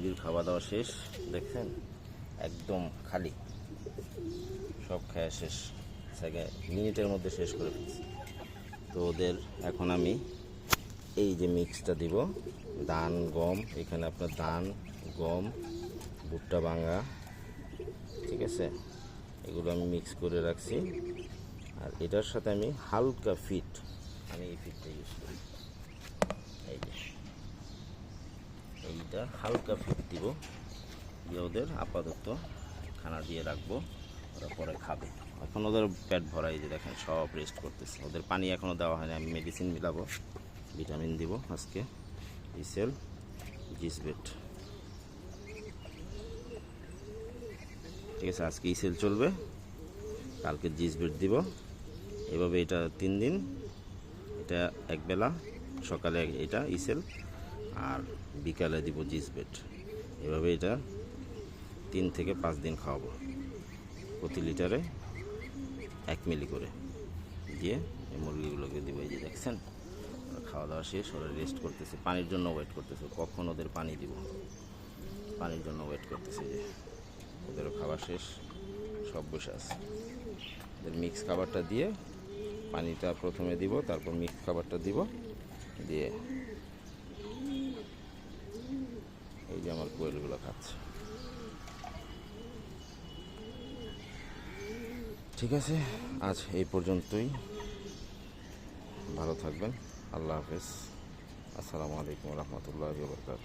মুরগির খাওয়া দাওয়া শেষ, দেখছেন? একদম খালি। সব খাওয়া শেষ। মিনিটের মধ্যে শেষ করে ফেলছি। তো ওদের এখন আমি এই যে মিক্সটা দিব। ধান, গম, এখানে আপনার ধান, গম, ভুট্টা ভাঙা, ঠিক আছে? এগুলো আমি মিক্স করে রাখছি। আর এটার সাথে আমি হালকা ফিট, আমি এই ফিটটা ইউজ করি এই যে এইটা হালকা ফিট দিব। দিয়ে ওদের আপাতত খানা দিয়ে রাখব, ওরা পরে খাবে। এখন ওদের পেট ভরাই যে দেখেন সব রেস্ট করতেছে। ওদের পানি এখনও দেওয়া হয়নি, আমি মেডিসিন মিলাবো ভিটামিন দিব আজকে। ইসেল জিসবেট ঠিক আছে, আজকে ইসেল চলবে। কালকে জিসবেট দিব। এভাবে এটা তিন দিন, এটা একবেলা সকালে এটা ইসেল আর বিকালে দিব জিসবেট এভাবে এটা তিন থেকে পাঁচ দিন খাওয়াবো। প্রতি লিটারে এক মিলি করে। দিয়ে এই মুরগিগুলোকে দিব এই যে দেখছেন? খাওয়া দাওয়া শেষ, ওরা রেস্ট করতেছে। পানির জন্য ওয়েট করতেছে। কখন ওদের পানি দিব? পানির জন্য ওয়েট করতেছে যে ওদেরও খাওয়া শেষ, সব বসে আছে। ওদের মিক্স খাবারটা দিয়ে পানিটা প্রথমে দিব, তারপর মিক্স খাবারটা দিব। দিয়ে কোয়েলগুলো খাচ্ছে। ঠিক আছে, আজ এই পর্যন্তই। ভালো থাকবেন। আল্লাহ হাফেজ। আসসালামু আলাইকুম রহমতুল্লাহ বরকাত